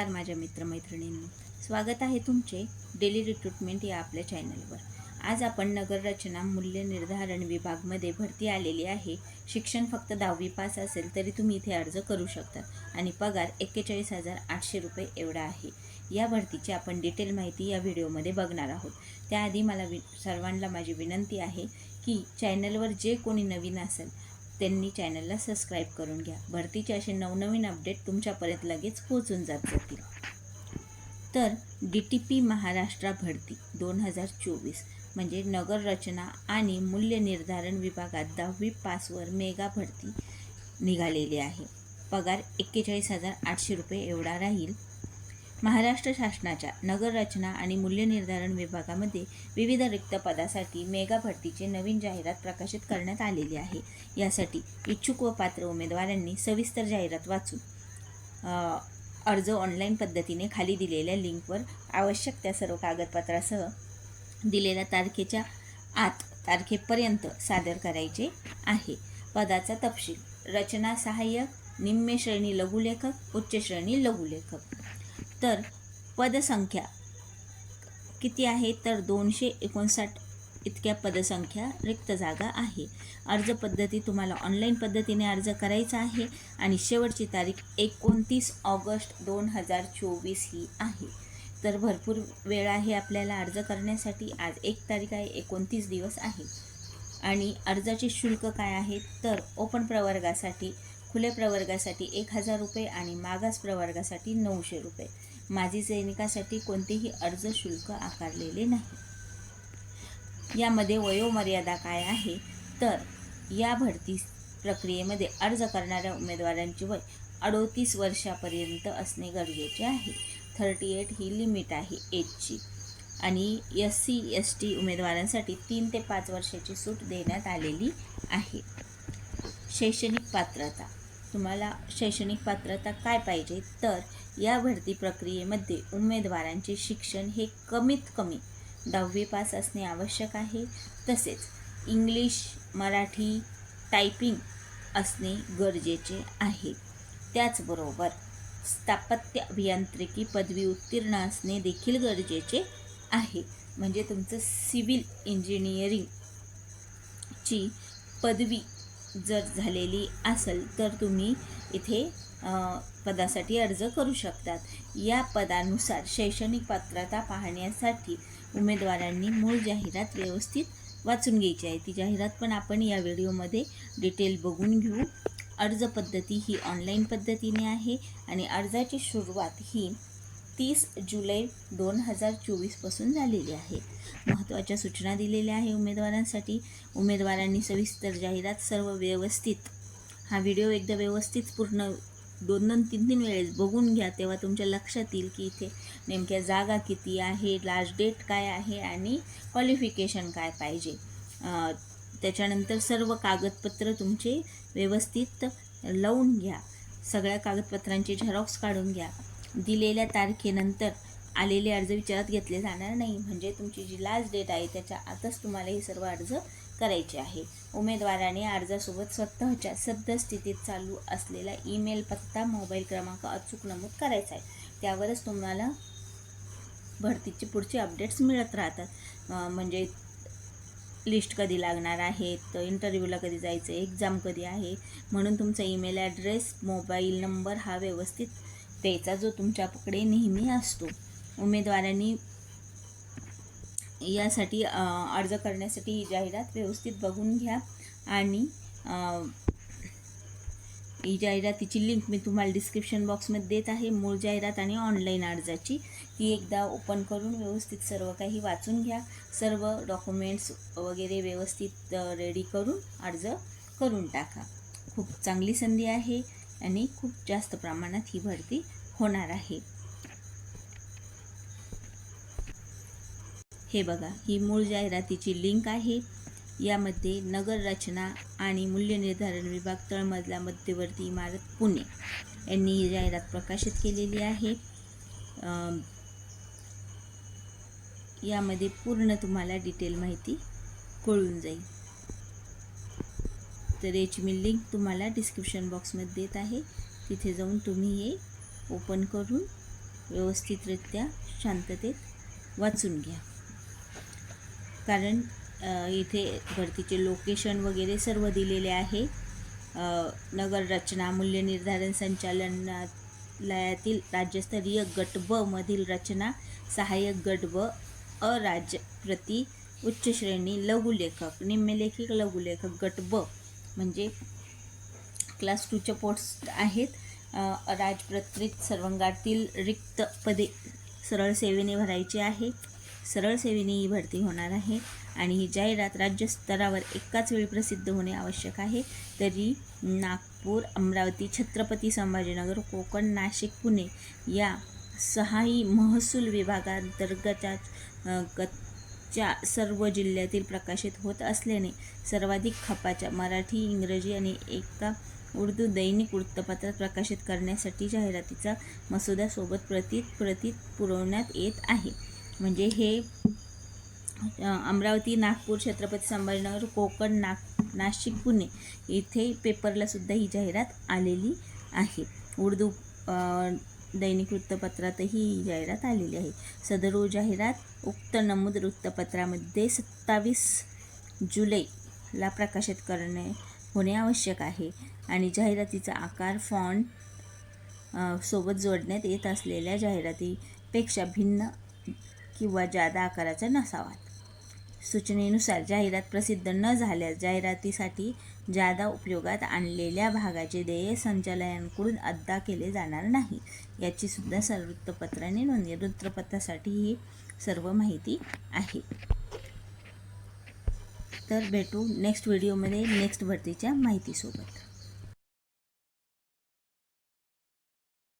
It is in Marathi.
नमस्कार माझ्या मित्रमैत्रिणींनो. स्वागत आहे तुमचे डेली रिक्रुटमेंट या आपल्या चॅनलवर आज आपण नगररचना मूल्य निर्धारण विभागमध्ये भरती आलेली आहे. शिक्षण फक्त दहावी पास असेल तरी तुम्ही इथे अर्ज करू शकता. आणि पगार एक्केचाळीस हजार आठशे रुपये एवढा आहे. या भरतीची आपण डिटेल माहिती या व्हिडिओमध्ये बघणार आहोत. त्याआधी मला वि सर्वांना माझी विनंती आहे की चॅनलवर जे कोणी नवीन असेल त्यांनी चॅनलला सबस्क्राईब करून घ्या. भरतीचे असे नवनवीन अपडेट तुमच्यापर्यंत लगेच पोहोचून जात जातील. तर डी टी पी महाराष्ट्र भरती दोन हजार चोवीस म्हणजे नगर रचना आणि मूल्य निर्धारण विभागात दहावी पासवर मेगा भरती निघालेली आहे. पगार एक्केचाळीस हजार आठशे रुपये एवढा राहील. महाराष्ट्र शासनाच्या नगररचना आणि मूल्यनिर्धारण विभागामध्ये विविध रिक्त पदासाठी मेगा भरतीची नवीन जाहिरात प्रकाशित करण्यात आलेली आहे. यासाठी इच्छुक व पात्र उमेदवारांनी सविस्तर जाहिरात वाचून अर्ज ऑनलाईन पद्धतीने खाली दिलेल्या लिंकवर आवश्यक त्या सर्व कागदपत्रासह दिलेल्या तारखेच्या आत तारखेपर्यंत सादर करायचे आहे. पदाचा तपशील रचना सहाय्यक निम्मे श्रेणी लघुलेखक उच्च श्रेणी लघुलेखक. तर पदसंख्या किती आहे? तर दोनशे एकोणसाठ इतक्या पदसंख्या रिक्त जागा आहे. अर्ज पद्धती तुम्हाला ऑनलाईन पद्धतीने अर्ज करायचा आहे आणि शेवटची तारीख एकोणतीस ऑगस्ट दोन हजार चोवीस ही आहे. तर भरपूर वेळ आहे आपल्याला अर्ज करण्यासाठी. आज एक तारीख आहे एकोणतीस दिवस आहे. आणि अर्जाचे शुल्क काय आहे? तर ओपन प्रवर्गासाठी खुले प्रवर्गासाठी एक हजार रुपये आणि मागास प्रवर्गासाठी नऊशे रुपये. माजी सैनिकासाठी कोणतेही अर्ज शुल्क आकारलेले नाही. यामध्ये वयोमर्यादा काय आहे? तर या भरती प्रक्रियेमध्ये अर्ज करणाऱ्या उमेदवारांची वय अडोतीस वर्षापर्यंत असणे गरजेचे आहे. थर्टी एट ही लिमिट आहे एजची. आणि एस सी एस टी उमेदवारांसाठी तीन ते पाच वर्षाची सूट देण्यात आलेली आहे. शैक्षणिक पात्रता तुम्हाला शैक्षणिक पात्रता काय पाहिजे? तर या भरती प्रक्रियेमध्ये उमेदवारांचे शिक्षण हे कमीत कमी दहावी पास असणे आवश्यक आहे. तसेच इंग्लिश मराठी टायपिंग असणे गरजेचे आहे. त्याचबरोबर स्थापत्य अभियांत्रिकी पदवी उत्तीर्ण असणे देखील गरजेचे आहे. म्हणजे तुमचं सिव्हिल इंजिनिअरिंगची पदवी जर झालेली असेल तर तुम्ही इथे पदासाठी अर्ज करू शकतात. या पदानुसार शैक्षणिक पात्रता पाहण्यासाठी उमेदवारांनी मूळ जाहिरात व्यवस्थित वाचून घ्यायची आहे. ती जाहिरात पण आपण या व्हिडिओमध्ये डिटेल बघून घेऊ. अर्ज पद्धती ही ऑनलाईन पद्धतीने आहे आणि अर्जाची सुरुवात ही तीस जुलै दोन हजार चोवीसपासून झालेली आहे. महत्त्वाच्या सूचना दिलेल्या आहे उमेदवारांसाठी. उमेदवारांनी सविस्तर जाहिरात सर्व व्यवस्थित. हा व्हिडिओ एकदा व्यवस्थित पूर्ण दोन दोन तीन तीन वेळेस बघून घ्या तेव्हा तुमच्या लक्षात येईल की इथे नेमक्या जागा किती आहे लास्ट डेट काय आहे आणि क्वालिफिकेशन काय पाहिजे. त्याच्यानंतर सर्व कागदपत्र तुमचे व्यवस्थित लावून घ्या. सगळ्या कागदपत्रांचे झेरॉक्स काढून घ्या. दिलेल्या तारखेनंतर आलेले अर्ज विचारात घेतले जाणार नाही. म्हणजे तुमची जी लास्ट डेट आहे त्याच्या आतच तुम्हाला हे सर्व अर्ज करायचे आहे. उमेदवाराने अर्जासोबत स्वतःच्या सद्यस्थितीत चालू असलेला ईमेल पत्ता मोबाईल क्रमांक अचूक नमूद करायचा आहे. त्यावरच तुम्हाला भरतीचे पुढचे अपडेट्स मिळत राहतात. म्हणजे लिस्ट कधी लागणार आहे तर इंटरव्ह्यूला कधी जायचं एक्झाम कधी आहे म्हणून तुमचा ईमेल ॲड्रेस मोबाईल नंबर हा व्यवस्थित द्यायचा जो तुमच्याकडे नेहमी असतो उमेदवारांनी यासाठी अर्ज करण्यासाठी ही जाहिरात व्यवस्थित बघून घ्या आणि ही जाहिरातीची लिंक मी तुम्हाला डिस्क्रिप्शन बॉक्समध्ये देत आहे. मूळ जाहिरात आणि ऑनलाईन अर्जाची. ती एकदा ओपन करून व्यवस्थित सर्व काही वाचून घ्या. सर्व डॉक्युमेंट्स वगैरे व्यवस्थित रेडी करून अर्ज करून टाका. खूप चांगली संधी आहे. आणि खूप जास्त प्रमाणात ही भरती होणार आहे. हे बघा ही मूळ जाहिरातीची लिंक आहे. यामध्ये नगर रचना आणि मूल्य निर्धारण विभाग तळमजला मध्यवर्ती इमारत पुणे यांनी ही जाहिरात प्रकाशित केलेली आहे. यामध्ये पूर्ण तुम्हाला डिटेल माहिती कळून जाईल. तर याची मी लिंक तुम्हाला डिस्क्रिप्शन बॉक्समध्ये देत आहे. तिथे जाऊन तुम्ही हे ओपन करून व्यवस्थितरित्या शांततेत वाचून घ्या. कारण इथे भरतीचे लोकेशन वगैरे सर्व दिलेले आहे. नगर रचना मूल्य निर्धारण संचालनालयातील राज्यस्तरीय गट ब मधील रचना सहाय्यक गट ब अराज्य प्रति उच्च श्रेणी लघुलेखक निम्नलेखिक लघुलेखक गट ब. म्हणजे क्लास टूच्या पोस्ट आहेत. अ, राजपत्रित सर्वंगातील रिक्त पदे सरळ सेवेने भरायची आहे. सरळ सेवेने ही भरती होणार आहे आणि ही जाहिरात राज्यस्तरावर एकाच वेळी प्रसिद्ध होणे आवश्यक आहे. तरी नागपूर अमरावती छत्रपती संभाजीनगर कोकण नाशिक पुणे या सहाही महसूल विभागांतर्गत अ, च्या सर्व जिल्ह्यातील प्रकाशित होत असल्याने सर्वाधिक खपाच्या मराठी इंग्रजी आणि एका उर्दू दैनिक वृत्तपत्रात प्रकाशित करण्यासाठी जाहिरातीचा मसुदा सोबत प्रतीत प्रतीत पुरवण्यात येत आहे. म्हणजे हे अमरावती नागपूर छत्रपती संभाजीनगर कोकण नाग नाशिक पुणे इथे पेपरलासुद्धा ही जाहिरात आलेली आहे. उर्दू दैनिक वृत्तपत्रातही ही जाहिरात आलेली आहे. सदर जाहिरात उक्त नमूद वृत्तपत्रामध्ये सत्तावीस जुलैला प्रकाशित करणे होणे आवश्यक आहे आणि जाहिरातीचा आकार फॉन्ट सोबत जोडण्यात येत असलेल्या जाहिरातीपेक्षा भिन्न किंवा जादा आकाराचा नसावा. सूचनेनुसार जाहिरात प्रसिद्ध न झाल्यास जाहिरातीसाठी जादा उपयोगात आणलेल्या भागाचे देय संचालयांकडून अदा केले जाणार नाही. याची सुद्धा सर्व वृत्तपत्राने नोंदणी. वृत्तपत्रासाठी ही सर्व माहिती आहे. तर भेटू नेक्स्ट व्हिडिओमध्ये नेक्स्ट भरतीच्या माहितीसोबत.